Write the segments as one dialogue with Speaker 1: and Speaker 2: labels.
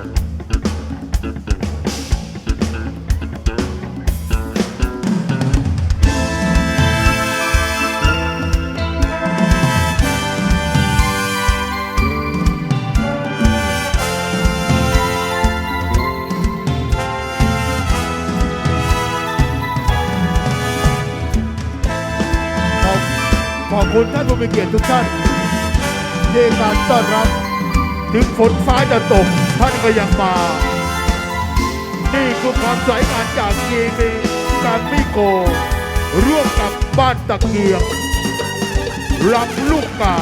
Speaker 1: ขอบคุณท่านผู้มีเกียรติทุกท่านที่การต้อนรับ ถึงฝนฟ้าจะตกท่านก็ยังมา นี่คือความสวยงามจากกีมีการมิโก ร่วมกับบ้านตะเกียงรับลูกกา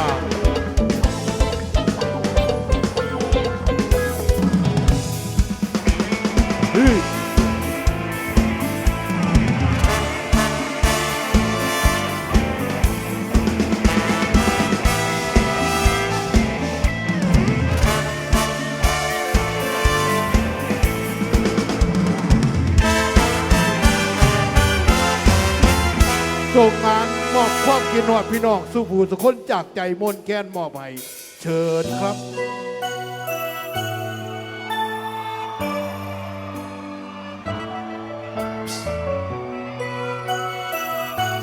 Speaker 1: ส่งงานมอบความกินหอดพี่น้องสู่ผู้สุคนจากใจมนแกนมอบให้เชิญครับ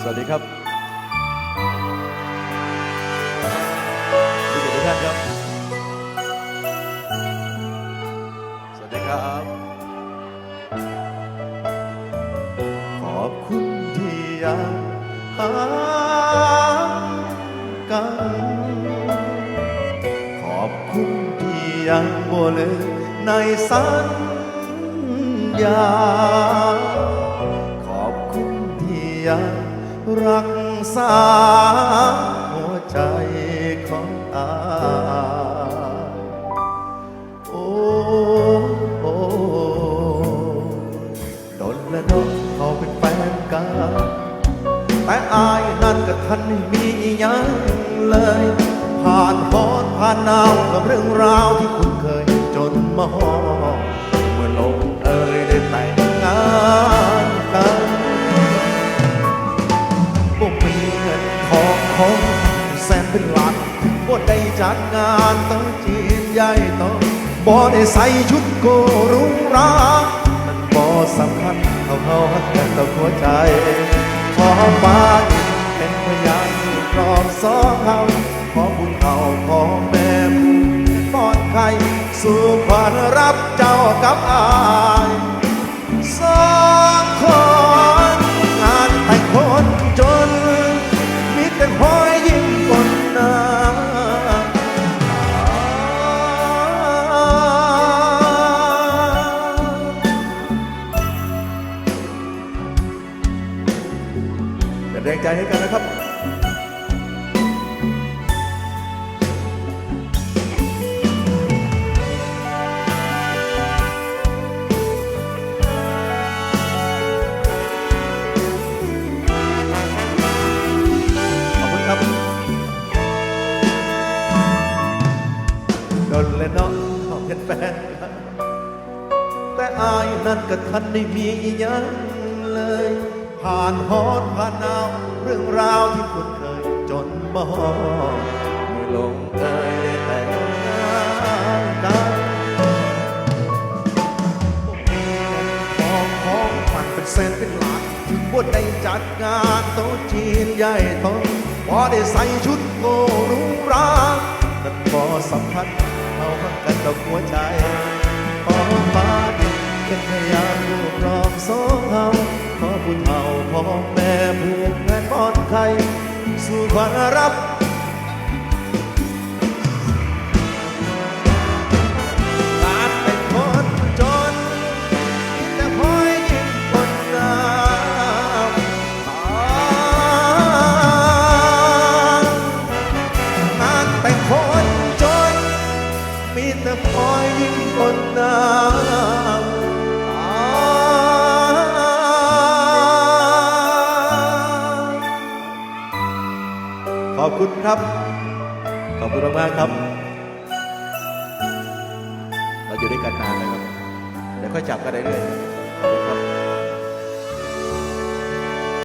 Speaker 2: สวัสดีครับทุกท่านครับ สวัสดีครับ หากัน ขอบคุณที่ยังบ่ลืมในสัญญา ขอบคุณที่ยังรักษา แต่อายนั้นกับท่านไม่มีอหยังเลย ผ่านฮอนผ่านหนาวกับเรื่องราวที่คุณเคยจนมาหอเมื่อลงเอ่ยได้แต่งงานกันบ่มีเงินทองของแสนเป็นหลักบ่ได้จัดงานตั้งจีนใหญ่โตบ่ได้ใส่ชุดโกรุงรามันบ่สำคัญเท่าเขาหักกันกับหัวใจาฟ้าดินเป็นพยานรอบสองเฮาขอบุญเฮาขอแม่ป้อนไข่สู่ขวัญรับเจ้ากับอา รงใจให้กันนะครับขอบคุณครับโดนและน้องเขาเป็นแฟนแต่อายนั้นก็ทันได้มีอหยังเลย ผ่านฮอดผ่านหนาวเรื่องราวที่คุณเคยจนมองเมื่อลงเอยได้แต่งงานกันบ่มีเงินทองของฝันเป็นเส้นเป็นล้านถึงบ่ได้จัดงานโต๊ะจีนใหญ่โตพอได้ใส่ชุดโกหรุงรานั่นบ่สำคัญเท่าหักกันดอกหัวใจขอฟ้าดินเป็นพยานรูปรองสองเฮา ขอผู้เฒ่าพ่อแม่ผูกงานป้อนไข่สู่ขวัญรับ อบคุณครับ ขอบคุณมากๆครับ เราอยู่ด้วยกันนานนะครับเดี๋ยวค่อยจับกันได้เรื่อย